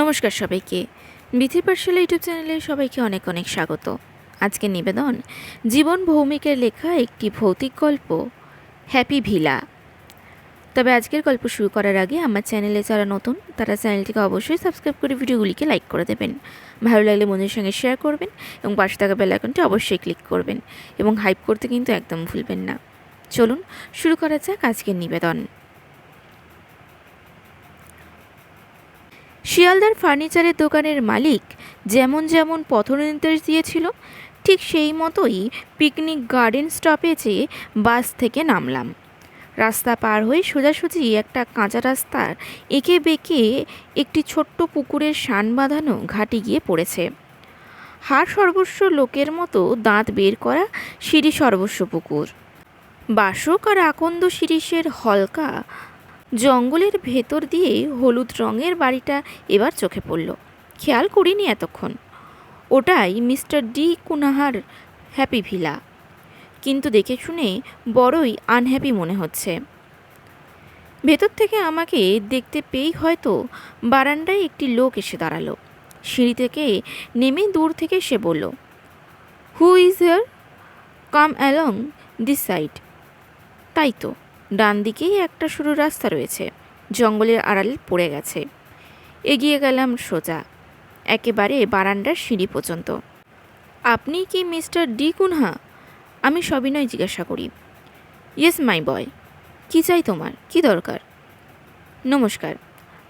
নমস্কার সবাইকে। বিথির পাঠশালা ইউটিউব চ্যানেলে সবাইকে অনেক অনেক স্বাগত। আজকে নিবেদন, জীবন ভৌমিকের লেখা একটি ভৌতিক গল্প, হ্যাপি ভিলা। তবে আজকের গল্প শুরু করার আগে আমার চ্যানেলে যারা নতুন, তারা চ্যানেলটিকে অবশ্যই সাবস্ক্রাইব করে ভিডিওগুলিকে লাইক করে দেবেন। ভালো লাগলে বন্ধুদের সঙ্গে শেয়ার করবেন এবং পাশে থাকা বেল আইকনটি অবশ্যই ক্লিক করবেন এবং হাইপ করতে কিন্তু একদম ভুলবেন না। চলুন, শুরু করা যাক আজকের নিবেদন। শিয়ালদার ফার্নিচারের দোকানের মালিক যেমন যেমন পথনির্দেশ দিয়েছিল, ঠিক সেই মতোই পিকনিক গার্ডেন স্টপেজে বাস থেকে নামলাম। রাস্তা পার হয়ে সোজাসুজি একটা কাঁচা রাস্তার এঁকে বেঁকে একটি ছোট্ট পুকুরের শান বাঁধানো ঘাটে গিয়ে পড়েছে। হাড় সর্বস্ব লোকের মতো দাঁত বের করা সিঁড়ি সর্বস্ব পুকুর। বাসক আর আকন্দ শিরিষের হলকা জঙ্গলের ভেতর দিয়ে হলুদ রঙের বাড়িটা এবার চোখে পড়ল। খেয়াল করিনি এতক্ষণ। ওটাই মিস্টার ডি কুনাহার হ্যাপি ভিলা। কিন্তু দেখে শুনে বড়ই আনহ্যাপি মনে হচ্ছে। ভেতর থেকে আমাকে দেখতে পেয়েই হয়তো বারান্দায় একটি লোক এসে দাঁড়াল। সিঁড়ি থেকে নেমে দূর থেকে সে বলল who is here come along this side তাই তো। ডান দিকেই একটা সরু রাস্তা রয়েছে। জঙ্গলের আড়াল পড়ে গেছে। এগিয়ে গেলাম সোজা। একেবারে বারান্দার সিঁড়ি পর্যন্ত। আপনি কি মিস্টার ডি কুনহা? আমি সবিনয় জিজ্ঞাসা করি। Yes, my boy. কি চাই তোমার? কি দরকার? নমস্কার।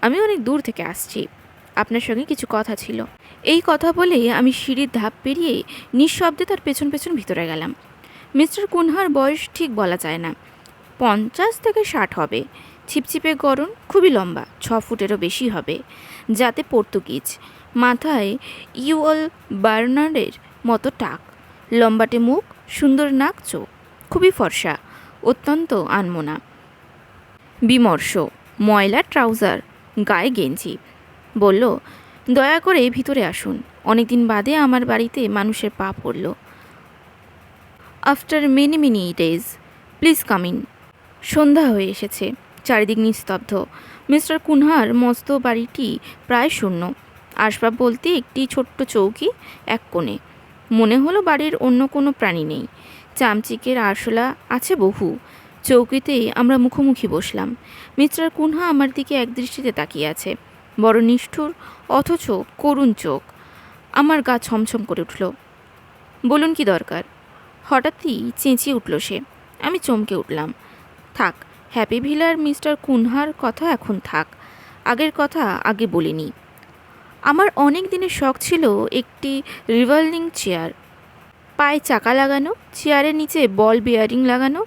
আমি অনেক দূর থেকে আসছি। আপনার সঙ্গে কিছু কথা ছিল। এই কথা বলে আমি সিঁড়ির ধাপ পেরিয়ে নিঃশব্দে তার পেছন পেছন ভিতরে গেলাম। মিস্টার কুনহার বয়স ঠিক বলা যায় না। পঞ্চাশ থেকে ষাট হবে। ছিপছিপে গরম খুবই লম্বা, ছ ফুটেরও বেশি হবে। যাতে পর্তুগিজ মাথায় ইউএল বার্নারের মতো টাক। লম্বাটে মুখ, সুন্দর নাক, চোখ। খুবই ফর্সা, অত্যন্ত আনমোনা। বিমর্ষ, ময়লা ট্রাউজার, গায়ে গেঞ্জি। বলল, দয়া করে ভিতরে আসুন। অনেকদিন বাদে আমার বাড়িতে মানুষের পা পড়ল। After many many days please come in. সন্ধ্যা হয়ে এসেছে, চারিদিক নিস্তব্ধ। মিস্টার কুনহার মস্ত বাড়িটি প্রায় শূন্য। আসবাব বলতে একটি ছোট্ট চৌকি এক কোণে। মনে হলো বাড়ির অন্য কোনো প্রাণী নেই। চামচিকের আরশোলা আছে বহু। চৌকিতে আমরা মুখোমুখি বসলাম। মিস্টার কুনহা আমার দিকে একদৃষ্টিতে তাকিয়ে আছে। বড় নিষ্ঠুর, অথচ করুণ চোখ। আমার গা ছমছম করে উঠল। বলুন কি দরকার? হঠাৎই চেঁচিয়ে উঠল সে। আমি চমকে উঠলাম। থাক, হ্যাপি ভিলার মিস্টার কুনহার কথা এখন থাক। আগের কথা আগে বলিনি। আমার অনেক দিনের শখ ছিল একটি রিভলভিং চেয়ার। পায়ে চাকা লাগানো, চেয়ারের নিচে বল বিয়ারিং লাগানো,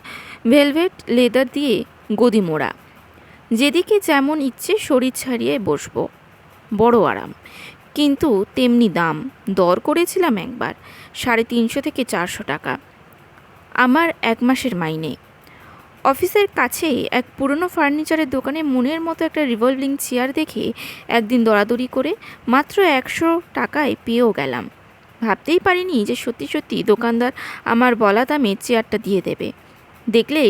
ভেলভেট লেদার দিয়ে গদি মোড়া। যেদিকে যেমন ইচ্ছে শরীর ছাড়িয়ে বসবো। বড় আরাম। কিন্তু তেমনি দাম। দর করেছিলাম একবার, সাড়ে তিনশো থেকে চারশো টাকা। আমার এক মাসের মাইনে। অফিসের কাছেই এক পুরনো ফার্নিচারের দোকানে মনের মতো একটা রিভলভিং চেয়ার দেখে একদিন দরাদরি করে মাত্র একশো টাকায় পেয়েও গেলাম। ভাবতেই পারিনি যে সত্যি সত্যি দোকানদার আমার বলা দামে চেয়ারটা দিয়ে দেবে। দেখলে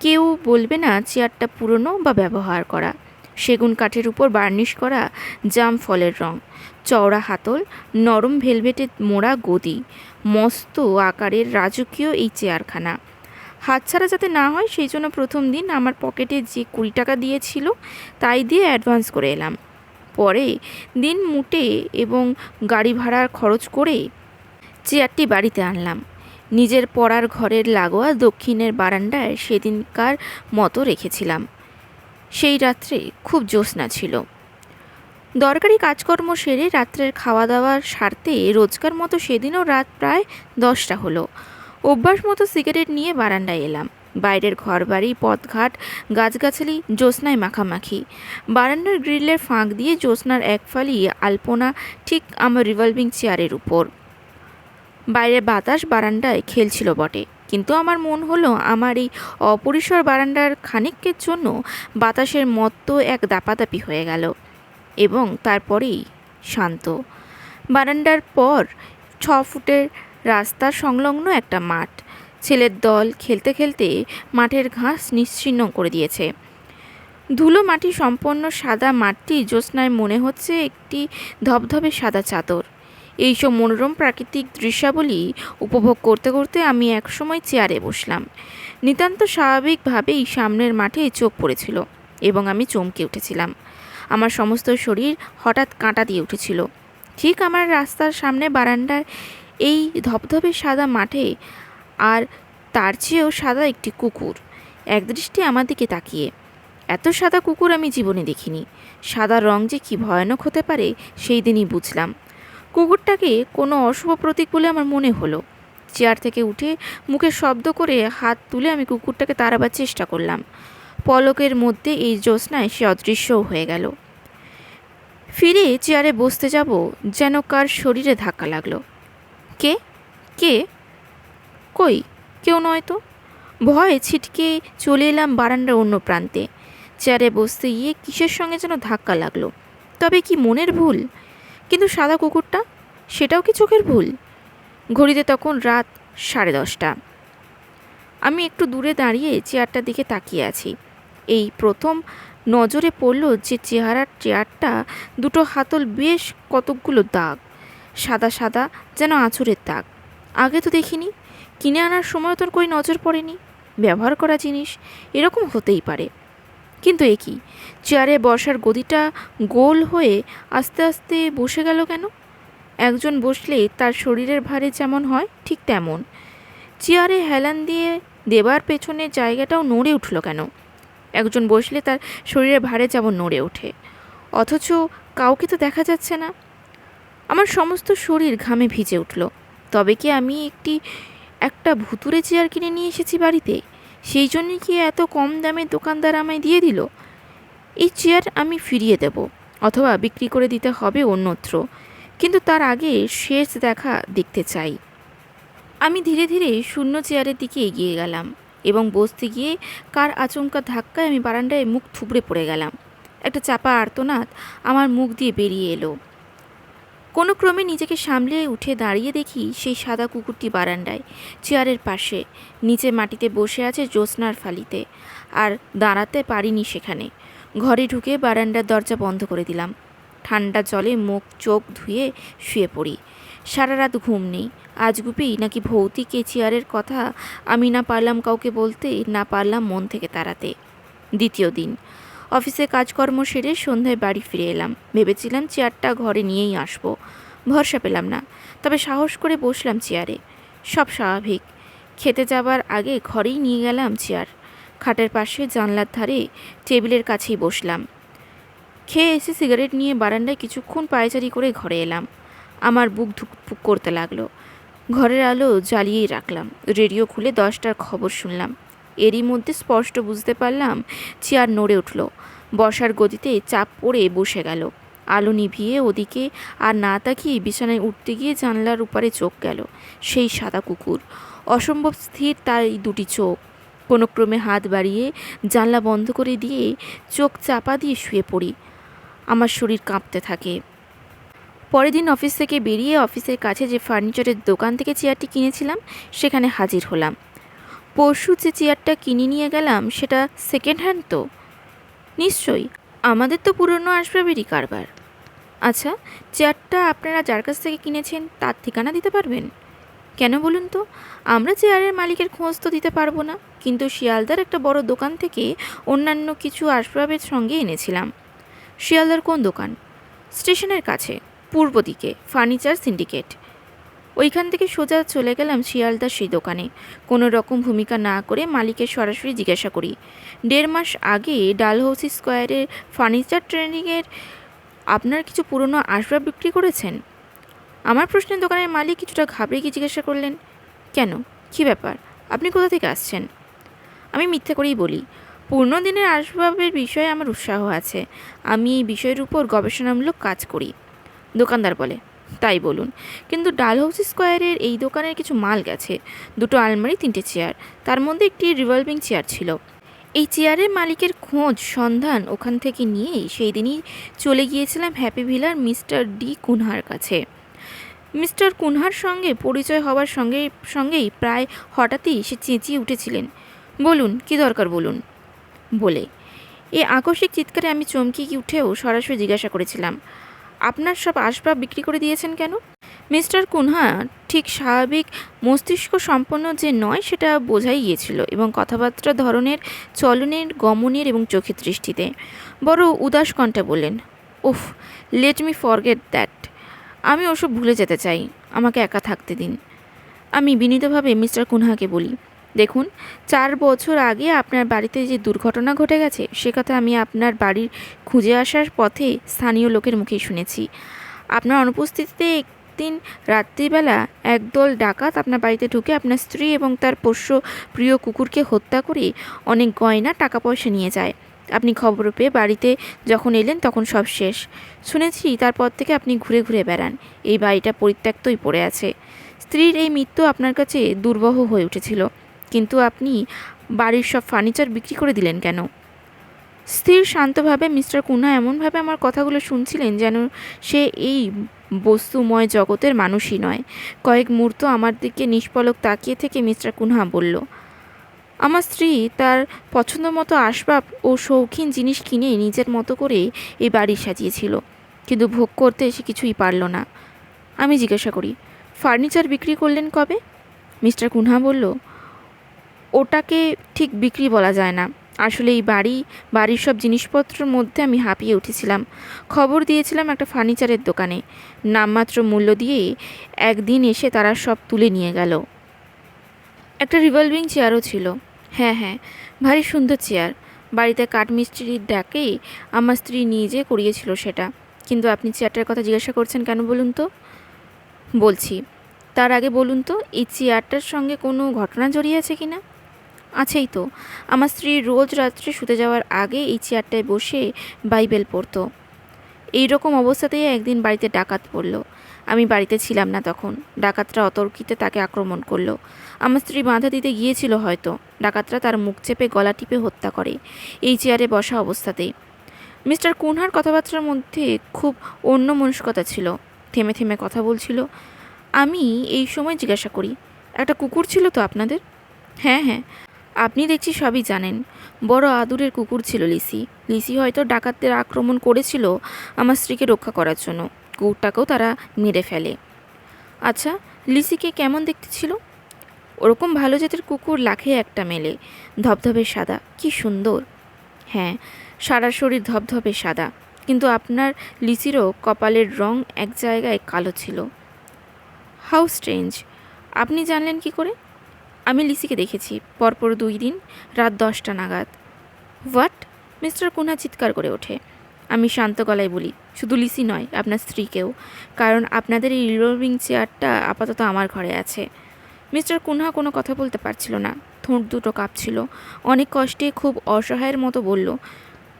কেউ বলবে না চেয়ারটা পুরনো বা ব্যবহার করা। সেগুন কাঠের উপর বার্নিশ করা জাম ফলের রং, চওড়া হাতল, নরম ভেলভেটে মোড়া গদি, মস্ত আকারের রাজকীয় এই চেয়ারখানা। হাতছাড়া যাতে না হয়, সেই জন্য প্রথম দিন আমার পকেটে যে কুড়ি টাকা দিয়েছিল, তাই দিয়ে অ্যাডভান্স করে এলাম। পরে দিন মুটে এবং গাড়ি ভাড়ার খরচ করে চেয়ারটি বাড়িতে আনলাম। নিজের পড়ার ঘরের লাগোয়া দক্ষিণের বারান্দায় সেদিনকার মতো রেখেছিলাম। সেই রাত্রে খুব জ্যোৎস্না ছিল। দরকারি কাজকর্ম সেরে রাত্রের খাওয়া দাওয়ার স্বার্থে রোজকার মতো সেদিনও রাত প্রায় দশটা হলো। অভ্যাস মতো সিগারেট নিয়ে বারান্দায় এলাম। বাইরের ঘরবাড়ি, পথঘাট, গাছগাছালি, জ্যোৎস্নায় মাখামাখি। বারান্দার গ্রিলের ফাঁক দিয়ে জ্যোৎস্নার এক ফালি আলপনা ঠিক আমার রিভলভিং চেয়ারের উপর। বাইরের বাতাস বারান্দায় খেলছিল বটে, কিন্তু আমার মন হলো আমার এই অপরিসর বারান্দার খানিকের জন্য বাতাসের মত্ত এক দাপাদাপি হয়ে গেল এবং তারপরেই শান্ত। বারান্দার পর ছ ফুটের রাস্তার সংলগ্ন একটা মাঠ। ছেলের দল খেলতে খেলতে মাঠের ঘাস নিশ্চিহ্ন করে দিয়েছে। ধুলো মাটি সম্পন্ন সাদা মাঠটি জ্যোৎস্নায় মনে হচ্ছে একটি ধবধবে সাদা চাদর। এইসব মনোরম প্রাকৃতিক দৃশ্যাবলী উপভোগ করতে করতে আমি একসময় চেয়ারে বসলাম। নিতান্ত স্বাভাবিকভাবেই সামনের মাঠে চোখ পড়েছিল এবং আমি চমকে উঠেছিলাম। আমার সমস্ত শরীর হঠাৎ কাঁটা দিয়ে উঠেছিল। ঠিক আমার রাস্তার সামনে বারান্দার এই ধবধবে সাদা মাঠে আর তার চেয়েও সাদা একটি কুকুর। একদৃষ্টি আমার দিকে তাকিয়ে, এত সাদা কুকুর আমি জীবনে দেখিনি। সাদা রং যে কী ভয়ানক হতে পারে, সেই দিনই বুঝলাম। কুকুরটাকে কোনো অশুভ প্রতীক বলে আমার মনে হলো। চেয়ার থেকে উঠে মুখে শব্দ করে হাত তুলে আমি কুকুরটাকে তাড়াবার চেষ্টা করলাম। পলকের মধ্যে এই জ্যোৎস্নায় সে অদৃশ্যও হয়ে গেল। ফিরে চেয়ারে বসতে যাব, যেন কার শরীরে ধাক্কা লাগল। কে? কে? কই? কেউ নয় তো? ভয়ে ছিটকে চলে এলাম বারান্দার অন্য প্রান্তে। চেয়ারে বসতে গিয়ে কিসের সঙ্গে যেন ধাক্কা লাগল? তবে কি মনের ভুল? কিন্তু সাদা কুকুরটা, সেটাও কি চোখের ভুল? ঘড়িতে তখন রাত সাড়ে দশটা। আমি একটু দূরে দাঁড়িয়ে চেয়ারটার দিকে তাকিয়ে আছি। এই প্রথম নজরে পড়ল যে চেহারার চেয়ারটা দুটো হাতল বেশ কতকগুলো দাগ। সাদা সাদা যেন আঁচড়ের দাগ। আগে তো দেখিনি, কিনে আনার সময় তোর কই নজর পড়েনি? ব্যবহার করা জিনিস এরকম হতেই পারে। কিন্তু এ কি? চেয়ারে বসার গদিটা গোল হয়ে আস্তে আস্তে বসে গেল কেন? একজন বসলে তার শরীরের ভারে যেমন হয়, ঠিক তেমন। চেয়ারে হেলান দিয়ে দেবার পেছনে জায়গাটাও নড়ে উঠল কেন? একজন বসলে তার শরীরের ভারে যেমন নড়ে ওঠে। অথচ কাউকে তো দেখা যাচ্ছে না। আমার সমস্ত শরীর ঘামে ভিজে উঠল। তবে কি আমি একটি, একটা ভুতুরে চেয়ার কিনে নিয়ে এসেছি বাড়িতে? সেই জন্যই কি এত কম দামে দোকানদার আমায় দিয়ে দিল? এই চেয়ার আমি ফিরিয়ে দেব, অথবা বিক্রি করে দিতে হবে অন্যত্র। কিন্তু তার আগে শেষ দেখা দেখতে চাই। আমি ধীরে ধীরে শূন্য চেয়ারের দিকে এগিয়ে গেলাম এবং বসতে গিয়ে কার আচমকা ধাক্কায় আমি বারান্দায় মুখ থুবড়ে পড়ে গেলাম। একটা চাপা আর্তনাদ আমার মুখ দিয়ে বেরিয়ে এলো। কোনো ক্রমে নিজেকে সামলে উঠে দাঁড়িয়ে দেখি সেই সাদা কুকুরটি বারান্দায়, চেয়ারের পাশে, নিচে মাটিতে বসে আছে জ্যোৎস্নার ফালিতে, আর দাঁড়াতে পারিনি সেখানে। ঘরে ঢুকে বারান্দার দরজা বন্ধ করে দিলাম। ঠান্ডা জলে মুখ চোখ ধুয়ে শুয়ে পড়ি। সারা রাত ঘুম নেই। আজগুবি নাকি ভৌতিক এ চেয়ারের কথা আমি না পারলাম কাউকে বলতে, না পারলাম মন থেকে তাড়াতে। দ্বিতীয় দিন। অফিসে কাজকর্ম সেরে সন্ধ্যায় বাড়ি ফিরে এলাম। ভেবেছিলাম চেয়ারটা ঘরে নিয়েই আসব। ভরসা পেলাম না। তবে সাহস করে বসলাম চেয়ারে। সব স্বাভাবিক। খেতে যাবার আগে ঘরেই নিয়ে গেলাম চেয়ার। খাটের পাশে জানলার ধারে টেবিলের কাছেই বসলাম। খেয়ে এসে সিগারেট নিয়ে বারান্দায় কিছুক্ষণ পায়চারি করে ঘরে এলাম। আমার বুক ধুকপুক করতে লাগল। ঘরের আলো জ্বালিয়েই রাখলাম। রেডিও খুলে দশটার খবর শুনলাম। এরই মধ্যে স্পষ্ট বুঝতে পারলাম চেয়ার নড়ে উঠল। বসার গদিতে চাপ পড়ে বসে গেল। আলো নিভিয়ে ওদিকে আর না তাকিয়ে বিছানায় উঠতে গিয়ে জানলার উপরে চোখ গেল। সেই সাদা কুকুর। অসম্ভব স্থির তার এই দুটি চোখ। কোনো ক্রমে হাত বাড়িয়ে জানলা বন্ধ করে দিয়ে চোখ চাপা দিয়ে শুয়ে পড়ি। আমার শরীর কাঁপতে থাকে। পরের দিন অফিস থেকে বেরিয়ে অফিসের কাছে যে ফার্নিচারের দোকান থেকে চেয়ারটি কিনেছিলাম, সেখানে হাজির হলাম। পরশু যে চেয়ারটা কিনে নিয়ে গেলাম, সেটা সেকেন্ড হ্যান্ড তো। নিশ্চয়ই, আমাদের তো পুরনো আসবাবেরই কারবার। আচ্ছা চেয়ারটা আপনারা যার কাছ থেকে কিনেছেন, তার ঠিকানা দিতে পারবেন? কেন বলুন তো? আমরা চেয়ারের মালিকের খোঁজ তো দিতে পারব না, কিন্তু শিয়ালদার একটা বড় দোকান থেকে অন্যান্য কিছু আসবাবের সঙ্গে এনেছিলাম। শিয়ালদার কোন দোকান? স্টেশনের কাছে, পূর্ব দিকে, ফার্নিচার সিন্ডিকেট। ওইখান থেকে সোজা চলে গেলাম শিয়ালদার সেই দোকানে। কোনো রকম ভূমিকা না করে মালিকের সরাসরি জিজ্ঞাসা করি। দেড় মাস আগে ডালহৌসি স্কোয়ারের ফার্নিচার ট্রেনিংয়ের আপনার কিছু পুরনো আসবাব বিক্রি করেছেন? আমার প্রশ্নের দোকানের মালিক কিছুটা ঘাবড়ে গিয়ে জিজ্ঞাসা করলেন, কেন? কী ব্যাপার? আপনি কোথা থেকে আসছেন? আমি মিথ্যে করেই বলি পূর্ণ দিনের আসবাবের বিষয়ে আমার উৎসাহ আছে। আমি এই বিষয়ের উপর গবেষণামূলক কাজ করি। দোকানদার বলে তাই বলুন। কিন্তু ডালহাউসি স্কোয়ারের এই দোকানের কিছু মাল গেছে। দুটো আলমারি, তিনটে চেয়ার। তার মধ্যে একটি রিভলভিং চেয়ার ছিল। এই চেয়ারের মালিকের খোঁজ, সন্ধান ওখান থেকে নিয়েই সেই দিনই চলে গিয়েছিলাম হ্যাপি ভিলার মিস্টার ডি কুনহার কাছে। মিস্টার কুনহার সঙ্গে পরিচয় হওয়ার সঙ্গে, সঙ্গেই প্রায় হঠাৎই সে চেঁচিয়ে উঠেছিলেন। বলুন, কি দরকার বলুন? বলে এই আকস্মিক চিৎকারে আমি চমকে উঠেও সরাসরি জিজ্ঞাসা করেছিলাম আপনার সব আসবাব বিক্রি করে দিয়েছেন কেন? মিস্টার কুনহা, ঠিক স্বাভাবিক মস্তিষ্ক সম্পন্ন যে নয়, সেটা বোঝাই গিয়েছিল এবং কথাবার্তা ধরনের, চলনের, গমনের এবং চোখের দৃষ্টিতে। বড় উদাস কণ্ঠে বললেন ওফ লেট মি ফরগেট দ্যাট আমি ওসব ভুলে যেতে চাই। আমাকে একা থাকতে দিন। আমি বিনীতভাবে মিস্টার কুনহাকে বলি দেখুন, চার বছর আগে আপনার বাড়িতে যে দুর্ঘটনা ঘটে গেছে, সে কথা আমি আপনার বাড়ির খুঁজে আসার পথে স্থানীয় লোকের মুখেই শুনেছি। আপনার অনুপস্থিতিতে একদিন রাত্রিবেলা একদল ডাকাত আপনার বাড়িতে ঢুকে আপনার স্ত্রী এবং তার পোষ্য প্রিয় কুকুরকে হত্যা করে অনেক গয়না টাকা পয়সা নিয়ে যায়। আপনি খবর পেয়ে বাড়িতে যখন এলেন তখন সব শেষ। শুনেছি তারপর থেকে আপনি ঘুরে ঘুরে বেড়ান। এই বাড়িটা পরিত্যক্তই পড়ে আছে। স্ত্রীর এই মৃত্যু আপনার কাছে দুর্বহ হয়ে উঠেছিল। কিন্তু আপনি বাড়ির সব ফার্নিচার বিক্রি করে দিলেন কেন? স্থির শান্তভাবে মিস্টার কুনা এমনভাবে আমার কথাগুলো শুনছিলেন যেন সে এই বস্তুময় জগতের মানুষই নয়। কয়েক মুহূর্ত আমার দিকে নিষ্পলক তাকিয়ে থেকে মিস্টার কুনহা বলল, আমার স্ত্রী তার পছন্দ মতো আসবাব ও শৌখিন জিনিস কিনে নিজের মতো করে এই বাড়ি সাজিয়েছিল, কিন্তু ভোগ করতে সে কিছুই পারল না। আমি জিজ্ঞাসা করি, ফার্নিচার বিক্রি করলেন কবে? মিস্টার কুনহা বলল ওটাকে ঠিক বিক্রি বলা যায় না। আসলে এই বাড়ি, বাড়ির সব জিনিসপত্রের মধ্যে আমি হাঁপিয়ে উঠেছিলাম। খবর দিয়েছিলাম একটা ফার্নিচারের দোকানে। নামমাত্র মূল্য দিয়ে একদিন এসে তারা সব তুলে নিয়ে গেল। একটা রিভলভিং চেয়ারও ছিল। হ্যাঁ হ্যাঁ ভারী সুন্দর চেয়ার বাড়িতে কাঠমিস্ত্রির ডাকেই আমার স্ত্রী নিজে করিয়েছিল সেটা। কিন্তু আপনি চেয়ারটার কথা জিজ্ঞাসা করছেন কেন বলুন তো? বলছি, তার আগে বলুন তো, এই চেয়ারটার সঙ্গে কোনো ঘটনা জড়িয়ে আছে কি না আছেই তো। আমার স্ত্রী রোজ রাত্রে শুতে যাওয়ার আগে এই চেয়ারটায় বসে বাইবেল পড়তো। এই রকম অবস্থাতেই একদিন বাড়িতে ডাকাত পড়ল। আমি বাড়িতে ছিলাম না তখন। ডাকাতরা অতর্কিতে তাকে আক্রমণ করল। আমার স্ত্রী বাধা দিতে গিয়েছিল হয়তো। ডাকাতরা তার মুখ চেপে গলা টিপে হত্যা করে এই চেয়ারে বসা অবস্থাতেই। মিস্টার কুনহার কথাবার্তার মধ্যে খুব অন্য মনস্কতা ছিল। থেমে থেমে কথা বলছিল, আমি এই সময় জিজ্ঞাসা করি, একটা কুকুর ছিল তো আপনাদের? হ্যাঁ হ্যাঁ। আপনি দেখছি সবই জানেন। বড় আদুরের কুকুর ছিল লিসি। লিসি হয়তো ডাকাতদের আক্রমণ করেছিল আমার স্ত্রীকে রক্ষা করার জন্য। কুকুরটাকেও তারা মেরে ফেলে। আচ্ছা লিসিকে কেমন দেখতে ছিল? ওরকম ভালো জাতের কুকুর লাখে একটা মেলে। ধবধবে সাদা। কি সুন্দর। হ্যাঁ সারা শরীর ধবধবে সাদা। কিন্তু আপনার লিসিরও কপালের রং এক জায়গায় কালো ছিল। How strange. আপনি জানলেন কি করে? আমি লিসিকে দেখেছি, পরপর দুই দিন, রাত দশটা নাগাদ। হোয়াট? মিস্টার কুনহা চিৎকার করে ওঠে। আমি শান্ত গলায় বলি, শুধু লিসি নয়, আপনার স্ত্রীকেও কারণ আপনাদের এই রিভলভিং চেয়ারটা আপাতত আমার ঘরে আছে। মিস্টার কুনহা কোনো কথা বলতে পারছিল না। ঠোঁট দুটো কাঁপছিল। অনেক কষ্টে খুব অসহায়ের মতো বলল,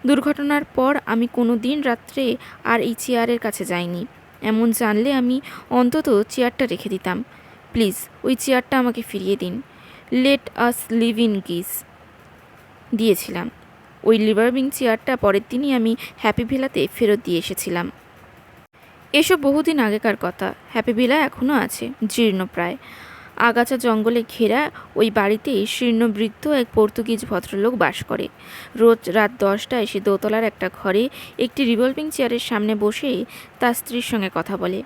দুর্ঘটনার পর আমি কোনো দিন রাত্রে আর এই চেয়ারের কাছে যাইনি। এমন জানলে আমি অন্তত চেয়ারটা রেখে দিতাম। প্লিজ, ওই চেয়ারটা আমাকে ফিরিয়ে দিন। লেট আস লিভ ইন গিস দিয়েছিলাম। ওই লিভারবিং চেয়ারটা পরের দিনই আমি হ্যাপি ভিলাতে ফেরত দিয়ে এসেছিলাম। এসব বহুদিন আগেকার কথা। হ্যাপি ভিলা এখনও আছে, জীর্ণ প্রায়। আগাছা জঙ্গলে ঘেরা ওই বাড়িতে শীর্ণবৃদ্ধ এক পর্তুগিজ ভদ্রলোক বাস করে। রোজ রাত দশটায় সে দোতলার একটা ঘরে একটি রিভলভিং চেয়ারের সামনে বসে তার স্ত্রীর সঙ্গে কথা বলে।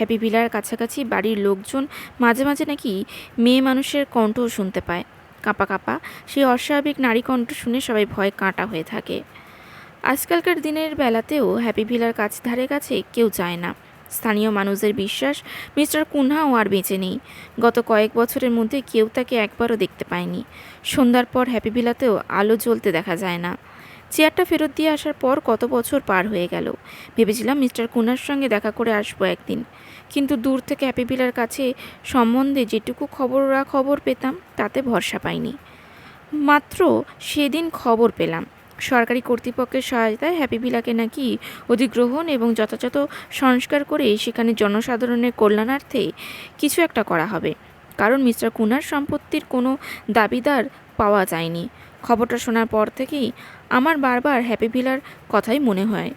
হ্যাপি ভিলার কাছাকাছি বাড়ির লোকজন মাঝে মাঝে নাকি মেয়ে মানুষের কণ্ঠও শুনতে পায়। কাঁপা কাঁপা, সেই অস্বাভাবিক নারী কণ্ঠ শুনে সবাই ভয় কাঁটা হয়ে থাকে। আজকালকার দিনের বেলাতেও হ্যাপি ভিলার কাছ ধারে কাছে কেউ যায় না। স্থানীয় মানুষদের বিশ্বাস মিস্টার কুনহাও আর বেঁচে নেই। গত কয়েক বছরের মধ্যে কেউ তাকে একবারও দেখতে পায়নি। সন্ধ্যার পর হ্যাপি ভিলাতেও আলো জ্বলতে দেখা যায় না। চেয়ারটা ফেরত দিয়ে আসার পর কত বছর পার হয়ে গেল। ভেবেছিলাম মিস্টার কুনার সঙ্গে দেখা করে আসব একদিন। কিন্তু দূর থেকে হ্যাপি ভিলার কাছে সম্বন্ধে যেটুকু খবর খবর পেতাম, তাতে ভরসা পাইনি। মাত্র সেদিন খবর পেলাম। সরকারি কর্তৃপক্ষের সহায়তায় হ্যাপি ভিলাকে নাকি অধিগ্রহণ এবং যথাযথ সংস্কার করে সেখানে জনসাধারণের কল্যাণার্থে কিছু একটা করা হবে। কারণ মিস্টার কুনার সম্পত্তির কোনো দাবিদার পাওয়া যায়নি। খবরটা শোনার পর থেকেই আমার বারবার হ্যাপি ভিলার কথাই মনে হয়।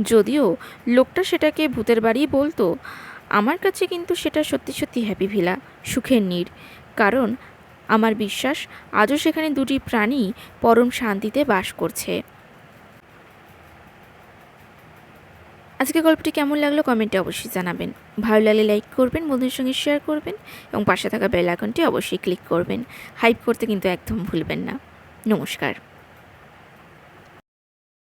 যদিও লোকটা সেটাকে ভূতের বাড়ি বলতো, আমার কাছে কিন্তু সেটা সত্যি সত্যি হ্যাপি ভিলা, সুখের নীড় কারণ আমার বিশ্বাস আজও সেখানে দুটি প্রাণী পরম শান্তিতে বাস করছে। আজকে গল্পটি কেমন লাগল কমেন্টে অবশ্যই জানাবেন। ভালো লাগলে লাইক করবেন, বন্ধুদের সঙ্গে শেয়ার করবেন এবং পাশে থাকা বেল আইকনটি অবশ্যই ক্লিক করবেন। হাইপ করতে কিন্তু একদম ভুলবেন না। নমস্কার।